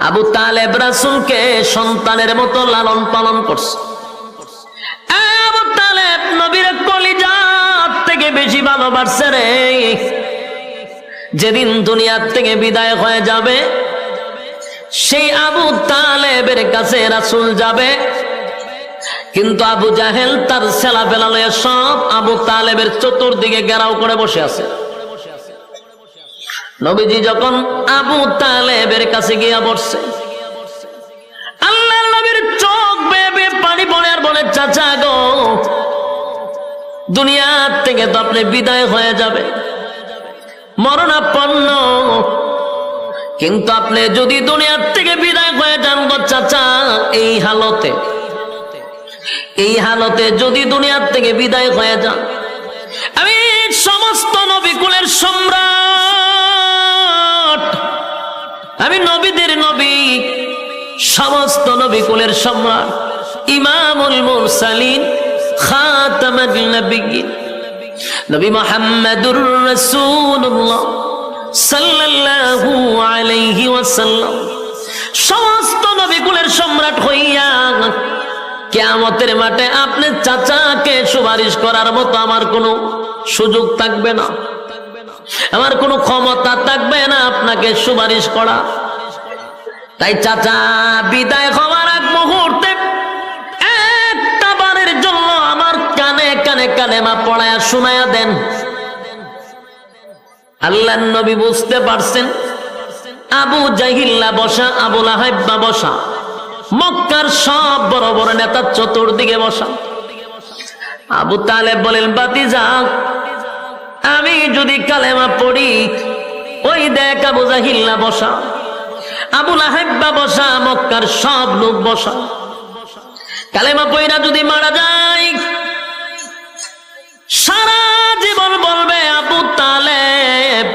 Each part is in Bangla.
আবু তালেব রাসুলকে সন্তানের মতো লালন পালন করছে। আবু তালেব নবীর কলিজাত থেকে বেশি ভালোবাসছে রে। যেদিন দুনিয়ার থেকে বিদায় হয়ে যাবে, সেই আবু তালেবের কাছে রাসুল যাবে। কিন্তু আবু জাহেল তার সেলা ফেলালে সব আবু তালেবের চতুর্দিকে ঘেরাও করে বসে আছে। নবীজি যখন আবু তালেবের কাছে গিয়া বসছে আল্লাহ নবীর চোখ বেবে পানি পড়ে আর বলে, চাচা গো, দুনিয়ার থেকে তো আপনি বিদায় হয়ে যাবে, মরণাপন্ন। কিন্তু আপনি যদি দুনিয়ার থেকে বিদায় হয়ে যান গো চাচা, এই হালতে এই হালতে যদি দুনিয়ার থেকে বিদায় হয়ে যান, আমি সমস্ত নবীকুলের সম্রাট সমস্ত নবীকুলের সম্রাট, ইমামুল মুরসালিন, খাতামুল নবিয়্যিন নবী মুহাম্মদুর রাসূলুল্লাহ সাল্লাল্লাহু আলাইহি ওয়াসাল্লাম। সমস্ত নবীকুলের সম্রাট হইয়া কেয়ামতের মাঠে আপনি চাচাকে সুপারিশ করার মতো আমার কোনো সুযোগ থাকবে না। আমার কোনো ক্ষমতা থাকবে না আপনাকে সুপারিশ করা। তাই চাচা, বিদায় হওয়ার এক মুহূর্তে একটা বারের জন্য আমার কানে কানে কানে মা পড়ায়া শোনায়া দেন। আল্লাহ নবী বুঝতে পারছেন, আবু জাহিল্লা বসা আবুল আহাব্বা বসা, মক্কার সব বড় বড় নেতা চতুর্দিকে বসা। আবু তালেব বলেন বাতি যাক আমি যদি কালেমা পড়ি, ওই দেখ আবু জাহিল্লা বসা। আবুল আহাব্বা বসা, মক্কার সব লোক বসা। কালেমা পইরা যদি মারা যায়, সারা জীবন বলবে, আবু তালেব,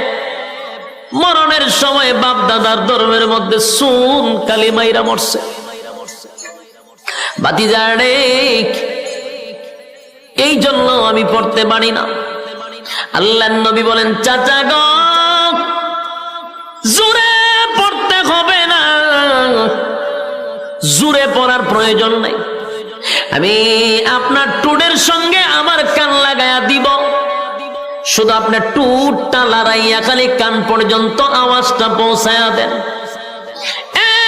মরণের সময় বাপ দাদার ধর্মের মধ্যে সুন কালিমাইরা মরছে। বাতিজারে এই জন্য আমি পড়তে পারি না। আল্লাহ নবী বলেন, চাচা গ, জোরে জোরে পড়ার প্রয়োজন নাই। আমি আপনার টুডের সঙ্গে আমার কান লাগায়া দিব। শুধু আপনার টুটটা লড়াইয়া খালি কান পর্যন্ত আওয়াজটা পৌঁছায়া দেন।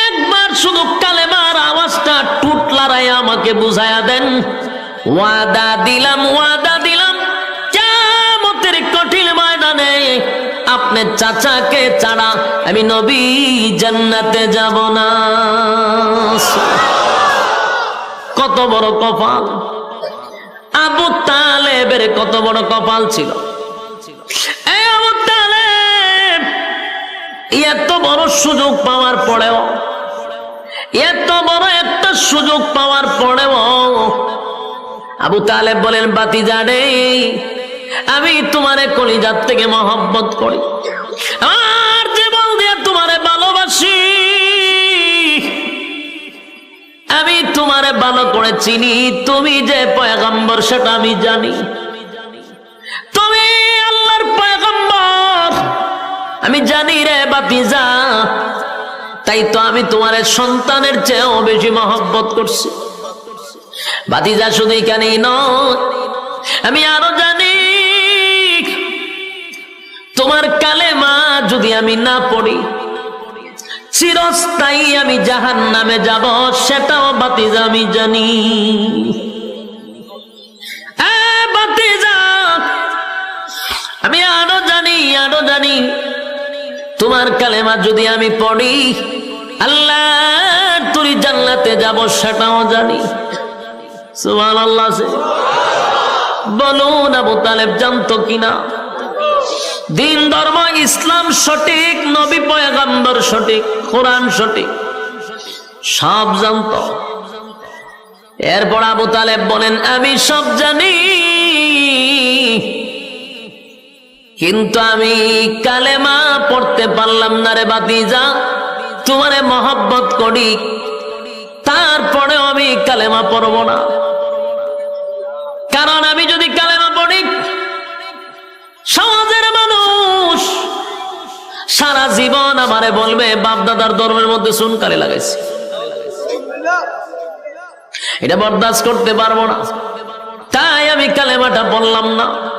একবার শুধু কালেমার আওয়াজটা টুট লড়াইয়া আমাকে বুঝায়া দেন। ওয়াদা দিলাম ওয়াদা দিলাম। কঠিন ময়দানে আপনার চাচাকে ছাড়া আমি নবী জান্নাতে যাব না কত বড় কপাল আবু তালেবের কত বড় কপাল ছিল এত বড় সুযোগ পাওয়ার পরেও এত বড় একটা সুযোগ পাওয়ার পরেও আবু তালেব বলেন বাতি জানে আমি তোমারে কলিজার থেকে মহব্বত করি। আর জীবন দিয়ে তোমারে ভালোবাসি, আমি তোমারে ভালো করে চিনি। তুমি যে পয়গম্বর, সেটা আমি জানি। তুমি আল্লাহর পয়গম্বর, আমি জানি রে বাতিজা তাই তো আমি তোমার সন্তানের চেয়েও বেশি মহব্বত করছি। বাতিজা শুধু এখানেই আমি আরও জানি তোমার কালে মা যদি আমি না পড়ি, চিরস্থায়ী আমি জাহান নামে যাব, সেটাও বাতিজা আমি জানি। আমি আরও জানি আরও জানি, তোমার কালেমা যদি আমি পড়ি আল্লাহ তুই জান্নাতে যাব, সেটাও জানি। সুমান আল্লাহ বলুন আবু তালেব জানতো কিনা? দিন ধর্ম, ইসলাম সঠিক, নবী পয়গম্বর সঠিক, কোরআন সঠিক, সব জানত। এরপর আবু তালেব বলেন, আমি সব জানি, কিন্তু আমি কালেমা পড়তে পারলাম না রে বাতি যা তোমারে মহব্বত করি, তারপরেও আমি কালেমা পড়ব না। সারা জীবন আমারে বলবে, বাপদাদার ধর্মের মধ্যে সুনকারে লাগাইছে। এটা বরদাস্ত করতে পারব না। তাই আমি কালেমাটা বললাম না।